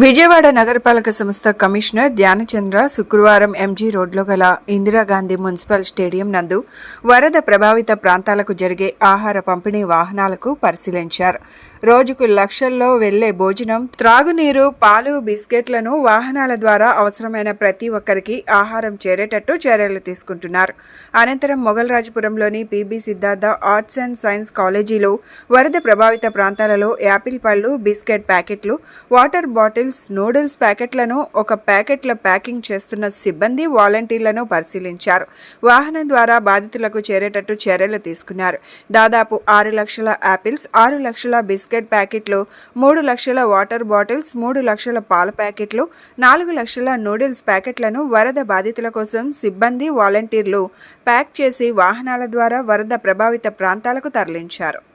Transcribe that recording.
విజయవాడ నగరపాలక సంస్థ కమిషనర్ ధ్యానచంద్ర శుక్రవారం ఎంజీ రోడ్లో గల ఇందిరాగాంధీ మున్సిపల్ స్టేడియం నందు వరద ప్రభావిత ప్రాంతాలకు జరిగే ఆహార పంపిణీ వాహనాలకు పరిశీలించారు. రోజుకు లక్షల్లో వెళ్ళే భోజనం త్రాగునీరు పాలు బిస్కెట్లను వాహనాల ద్వారా అవసరమైన ప్రతి ఒక్కరికి ఆహారం చేరేటట్టు చర్యలు తీసుకుంటున్నారు. అనంతరం మొగల్రాజపురంలోని PB Siddhartha arts and science కాలేజీలో వరద ప్రభావిత ప్రాంతాలలో యాపిల్ పళ్ళు బిస్కెట్ ప్యాకెట్లు వాటర్ బాటిల్స్ నూడిల్స్ ప్యాకెట్లను ఒక ప్యాకెట్ల ప్యాకింగ్ చేస్తున్న సిబ్బంది వాలంటీర్లను పరిశీలించారు. వాహనం ద్వారా బాధితులకు చేరేటట్టు చర్యలు తీసుకున్నారు. దాదాపు ఆరు లక్షల యాపిల్స్ ఆరు లక్షల బిస్కెట్ ప్యాకెట్లు మూడు లక్షల వాటర్ బాటిల్స్ మూడు లక్షల పాల ప్యాకెట్లు నాలుగు లక్షల నూడిల్స్ ప్యాకెట్లను వరద బాధితుల కోసం సిబ్బంది వాలంటీర్లు ప్యాక్ చేసి వాహనాల ద్వారా వరద ప్రభావిత ప్రాంతాలకు తరలించారు.